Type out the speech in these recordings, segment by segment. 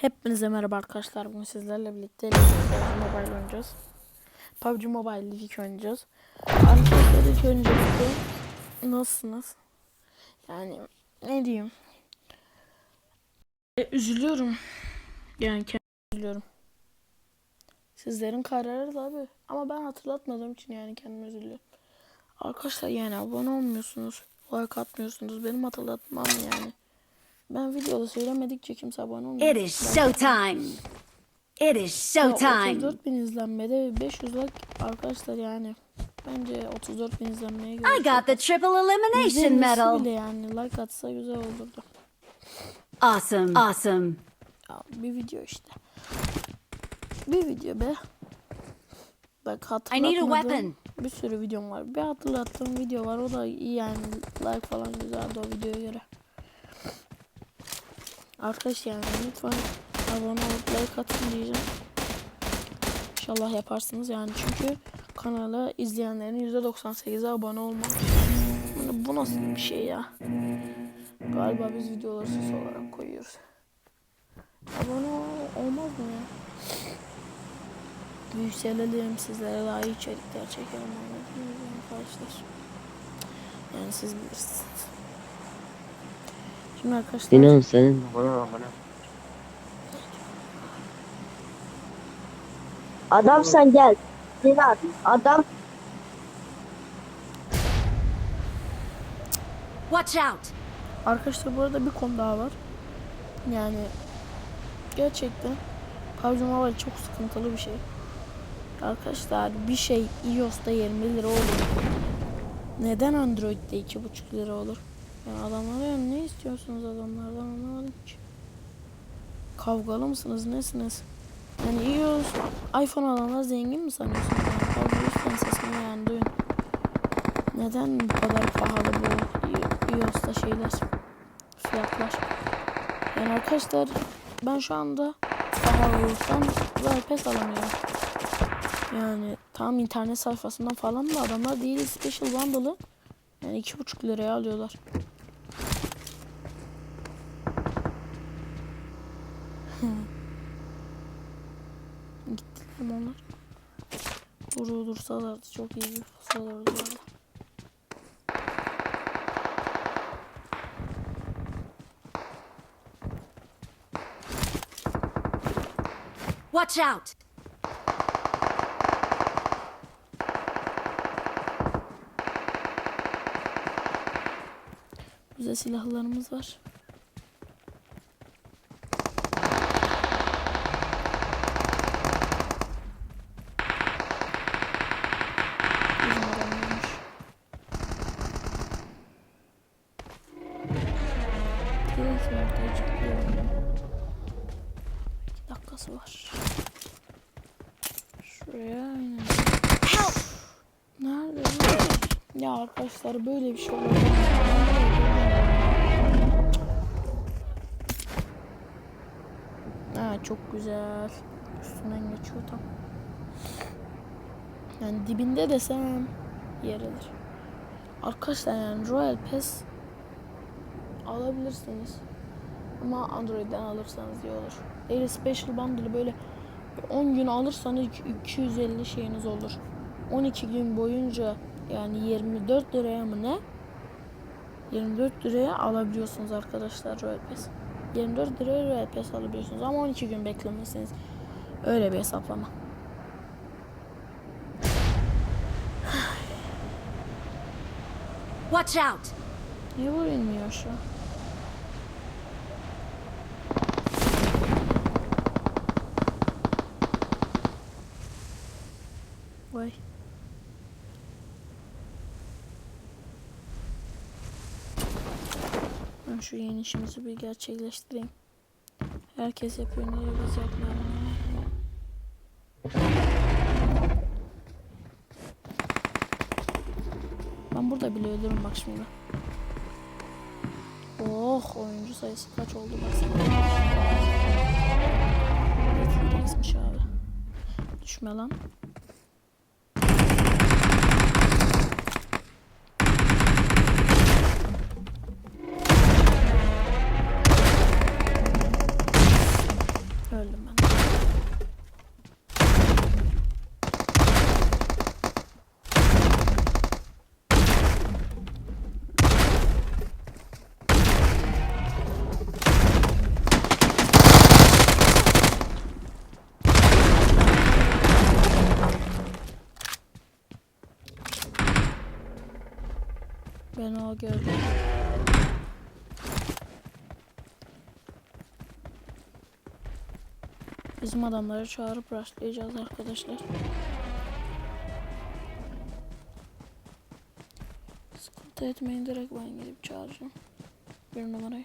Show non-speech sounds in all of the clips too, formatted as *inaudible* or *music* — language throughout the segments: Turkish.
Hepinize merhaba arkadaşlar. Bugün sizlerle birlikte PUBG Mobile oynayacağız. PUBG Mobile ilk oynayacağız. Arkadaşlar ilk öncelikle nasılsınız? Yani ne diyeyim? E, üzülüyorum. Yani kendim üzülüyorum. Sizlerin kararı tabi. Ama ben hatırlatmadığım için yani kendimi üzülüyorum. Arkadaşlar yani abone olmuyorsunuz. Like atmıyorsunuz. Benim hatırlatmam yani. Ben videoda söylemedikçe kimse abone olmuyor. It is showtime. It is Ya showtime. 34 bin izlenmede 500 like arkadaşlar yani. Bence 34 bin izlenmeye göre. I got the triple elimination medal. bile yani like atsa güzel olurdu. Awesome. Awesome. Ya bir video işte. Bir video be. Bak I need a hatırlatmadığım weapon. bir sürü videom var. Bir hatırlattığım video var. O da iyi yani. Like falan güzeldi o videoya göre. Arkadaş yani lütfen abone olup like atın diyeceğim. İnşallah yaparsınız yani çünkü kanala izleyenlerin %98'i abone olmak. Yani bu nasıl bir şey ya? Galiba biz videoları sus olarak koyuyoruz. Abone ol- olmaz mı ya? Yükselelim sizlere daha iyi içerikler çekelim arkadaşlar? Yani siz bilirsiniz. Şimdi arkadaşlar Sinan senin bana bana. Adam sen gel. Sinan adam Watch out. Arkadaşlar bu arada bir konu daha var. Yani gerçekten PUBG Mobile çok sıkıntılı bir şey. Arkadaşlar bir şey iOS'ta 20 lira olur. Neden Android'de 2,5 lira olur? Adamlara yani ne istiyorsunuz adamlardan anlamadım ki. Kavgalı mısınız nesiniz? Yani iOS, iPhone alanlar zengin mi sanıyorsunuz? Yani lütfen sesini yani duyun. Neden bu kadar pahalı bu iOS'ta şeyler? Fiyatlar. Yani arkadaşlar ben şu anda pahalılıktan Royal Pass alamıyorum. Yani tam internet sayfasından falan da adamlar değil special bundle'ı yani iki buçuk liraya alıyorlar. Mi onlar? Vuru dursalardı çok iyi bir pas olurdu. Watch out. Güzel silahlarımız var. Arkadaşlar böyle bir şey olur. Ha çok güzel. Üstünden geçiyor tam. Yani dibinde desem yeridir. Arkadaşlar yani Royal Pass alabilirsiniz. Ama Android'den alırsanız iyi olur. Daily Special Bundle böyle 10 gün alırsanız 250 şeyiniz olur. 12 gün boyunca yani 24 liraya mı ne? 24 liraya alabiliyorsunuz arkadaşlar Royal Pass. 24 liraya Royal Pass alabiliyorsunuz ama 12 gün beklemelisiniz. Öyle bir hesaplama. Watch out. Niye bu inmiyor şu? Ben şu yeni işimizi bir gerçekleştireyim. Herkes yapıyor, niye biz yapmayalım? ya? Ben burada bile ölürüm bak şimdi. Oh oyuncu sayısı kaç oldu baksana. Netflix'miş abi. Düşme lan. Gördüm. Bizim adamları çağırıp rastlayacağız arkadaşlar. Sıkıntı etmeyin direkt ben gidip çağıracağım. Bir numarayı.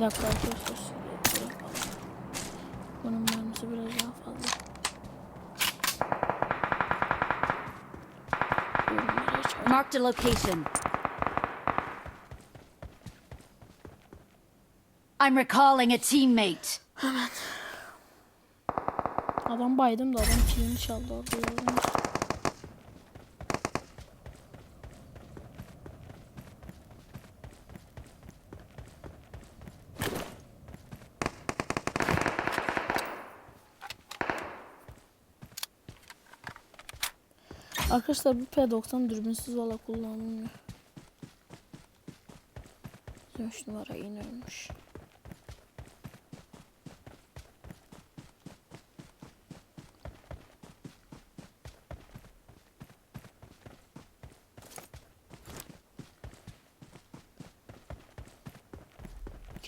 Bir dakika arkadaşlar. Bunun mermisi biraz daha fazla. Marked a location. I'm recalling a teammate. Adam baydım da adam kilini çaldı orada Arkadaşlar bu P90 dürbünsüz valla kullanılmıyor. 3 numara yine ölmüş.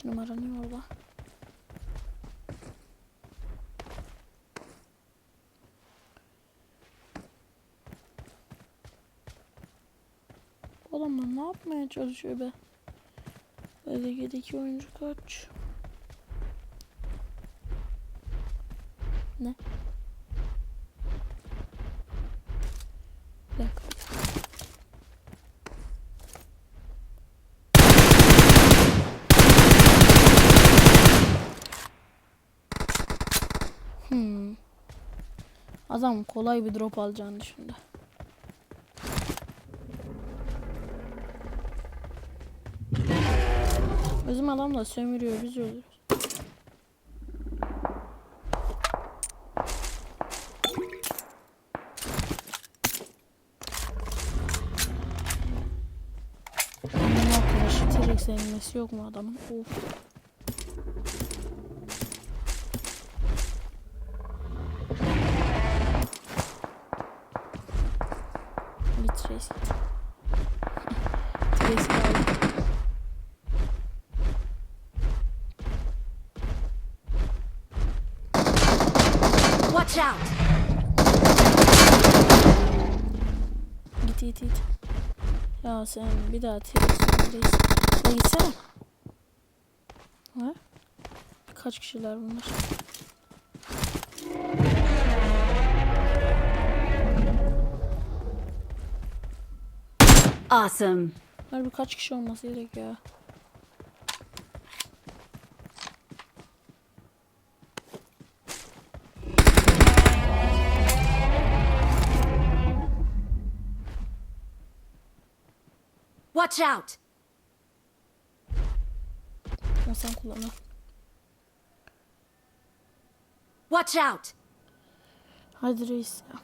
Numara ne orada? Bu adamlar ne yapmaya çalışıyor be? LG'deki oyuncu kaç? Ne? Dakika. Hmm. Adam kolay bir drop alacağını düşündü. Bizim adam da sömürüyor biz ölürüz. Bunun arkadaşı T-Rex yok mu adamın? Of. Git T-Rex git. T-Rex'i de aldım. Watch out! Git git. Ya sen bir daha Ya gitsene. Ha? Kaç kişiler bunlar? Awesome. Harbi kaç kişi olması gerek ya? Watch out! Ya sen kullan. al. Watch out! Hadi reis ya.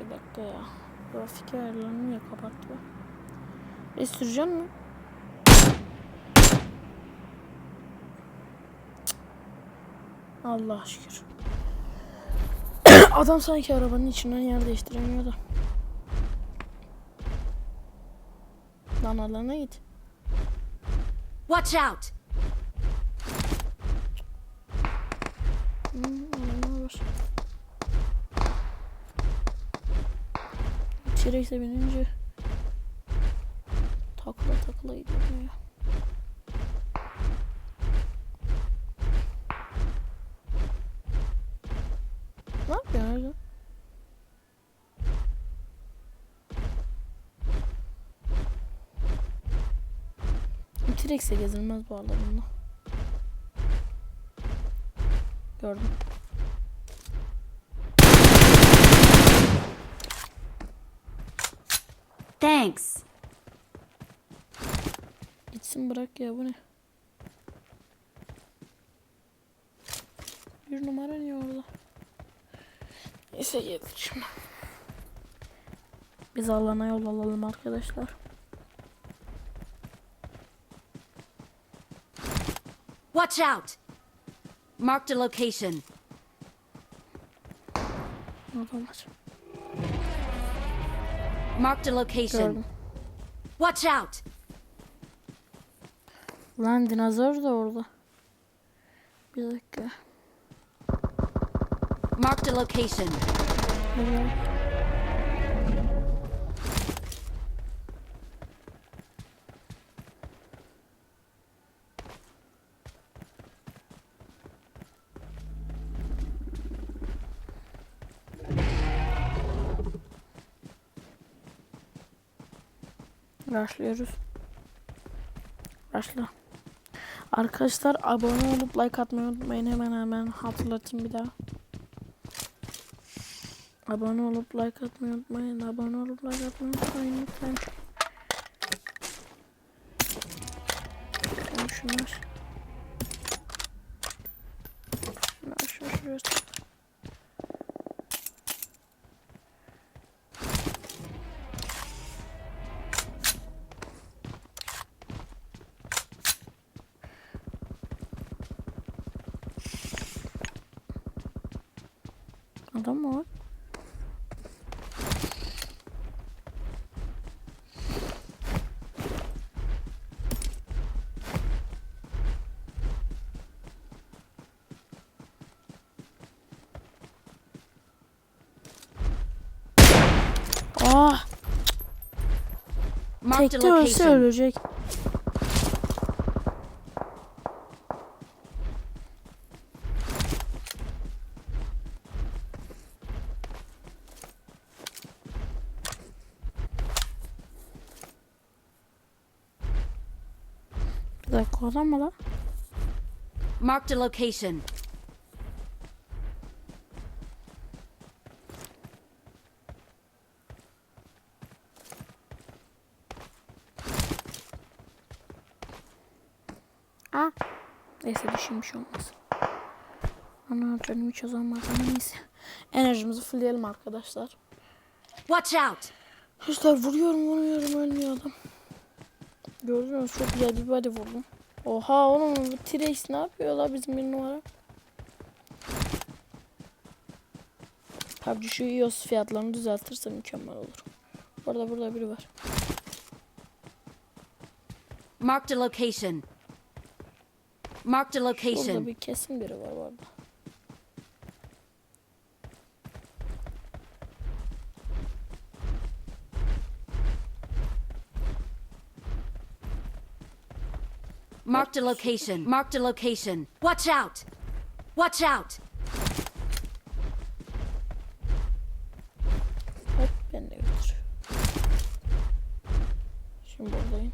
Bir dakika ya. Grafik ayarlarını niye kapattı? bu? Reis süreceğim mi? Allah şükür. *clears throat* Adam sanki arabanın içinden yer değiştiremiyor da. Lan alana git. Watch out! T-Rex'e binince takla takla gidiyor ya. T-Rex'e gezilmez bu arada bununla. Gördüm. Thanks. Gitsin bırak ya bu ne? Bir numara niye orada? Neyse yedik şimdi. Biz alana yol alalım arkadaşlar. Watch out. Marked a location. Var. Marked a location. Gördüm. Watch out. Lan dinozor da orada. Bir dakika. Marked a location. Burada. Başlıyoruz. Başla. Arkadaşlar abone olup like atmayı unutmayın. Hemen hemen hatırlatayım bir daha. Abone olup like atmayı unutmayın. Abone olup like atmayı unutmayın lütfen. Şunlar Adam var? Ah, tekte ölse ölecek. Dakika o adam mı lan? Marked a location. Aa. Neyse düşünmüş olmaz. Ana canım hiç azalmadı ama neyse. Enerjimizi fullleyelim arkadaşlar. Watch out. Arkadaşlar vuruyorum vuruyorum ölmüyor adam. Mü? çok güzel bir body vurdum. Oha oğlum bu T-Rex ne yapıyor la bizim bir numara? PUBG şu iOS fiyatlarını düzeltirse mükemmel olur. Burada burada biri var. Marked a location. Marked a Burada location. bir kesin biri var orada. Marked a location. Marked a location. Watch out. Watch out. Hop ben de götür. Şimdi buradayım.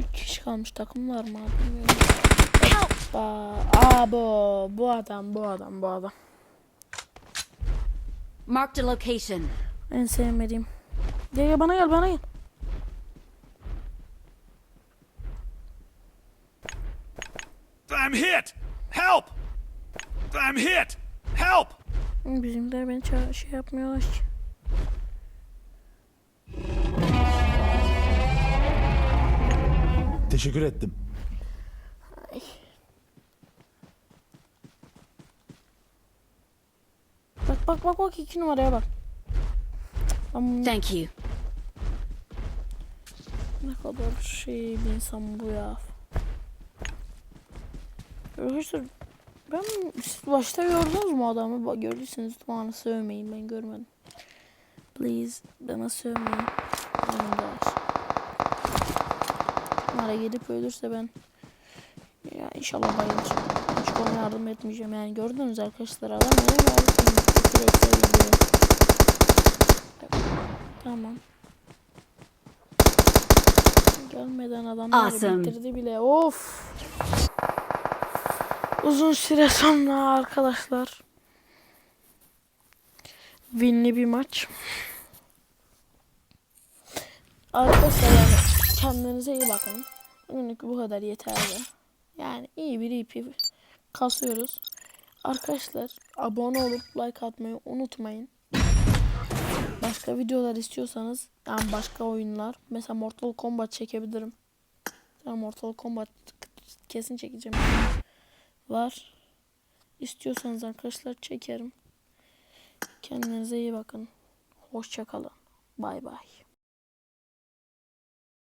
Üç kişi kalmış takım var mı bilmiyorum. Hoppa. Aa bu, bu adam bu adam bu adam. Marked a location. En sevmediğim. Gel gel bana gel bana gel. I'm hit! Help! I'm hit! Help! Bizimkiler beni ça- şey yapmıyorlar ki. Teşekkür ettim. Bak bak bak iki numaraya bak. Ama Thank you. ne kadar şey bir insan bu ya. Arkadaşlar ben siz başta gördünüz mü adamı? Bak gördüyseniz bana sövmeyin ben görmedim. Please bana sövmeyin. Numara gidip ölürse ben ya inşallah bayılır. Hiç ona yardım etmeyeceğim yani gördünüz arkadaşlar adam nereye Tamam. Gelmeden adamlar Awesome. bitirdi bile. Of. Uzun süre sonra arkadaşlar. Winli bir maç. Arkadaşlar yani kendinize iyi bakın. Bugünlük bu kadar yeterli. Yani iyi bir IP kasıyoruz. Arkadaşlar abone olup like atmayı unutmayın. Başka videolar istiyorsanız yani başka oyunlar mesela Mortal Kombat çekebilirim. Tamam Mortal Kombat kesin çekeceğim. Var. İstiyorsanız arkadaşlar çekerim. Kendinize iyi bakın. Hoşçakalın. Bay bay.